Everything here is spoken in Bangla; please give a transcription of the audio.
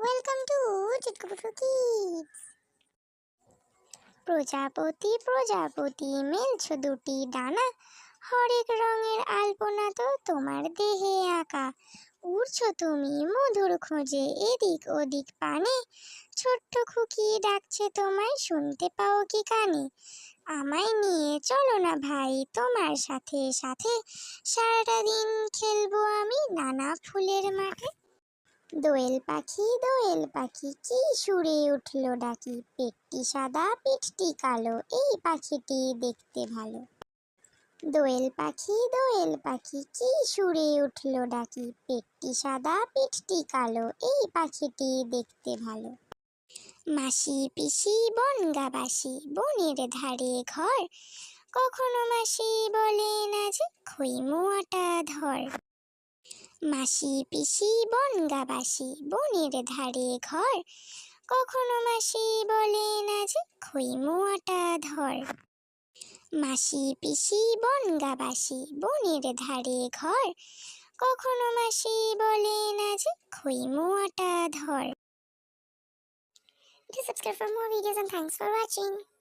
ওয়েলকাম টু চিটকুপুটু কিডস প্রজাপতি প্রজাপতি, মেলছো দুটি ডানা হরেক রঙের আলপনা তো তোমার দেহে আঁকা। উড়ছো তুমি মধুর খোঁজে এদিক ওদিক পানে। ছোট্ট খুকি ডাকছে তোমায়, শুনতে পাও কি কানে? আমায় নিয়ে চলো না ভাই, তোমার সাথে সাথে। সারাটা দিন খেলব আমি নানা ফুলের মাঠে। দোয়েল পাখি দোয়েল পাখি, কি সুরে উঠল ডাকি। পেটটি সাদা, পিঠটি কালো, এই পাখিটি দেখতে ভালো। দোয়েল পাখি দোয়েল পাখি, কি সুরে উঠল ডাকি। পেটটি সাদা, পিঠটি কালো, এই পাখিটি দেখতে ভালো। মাসি পিসি বনগাবাসি বনের ধারে ঘর। কখনো মাসি বলে না যে খইমুয়াটা ধর। মাসি পিসি বনগাবাসি বনের ধারে ঘর। কখনো মাসি বলে না যে খইমুয়াটা ধর। মাসি পিসি বনগাবাসি বনের ধারে ঘর। কখনো মাসি বলে না যে খইমুয়াটা ধর। Do subscribe for more videos and thanks for watching.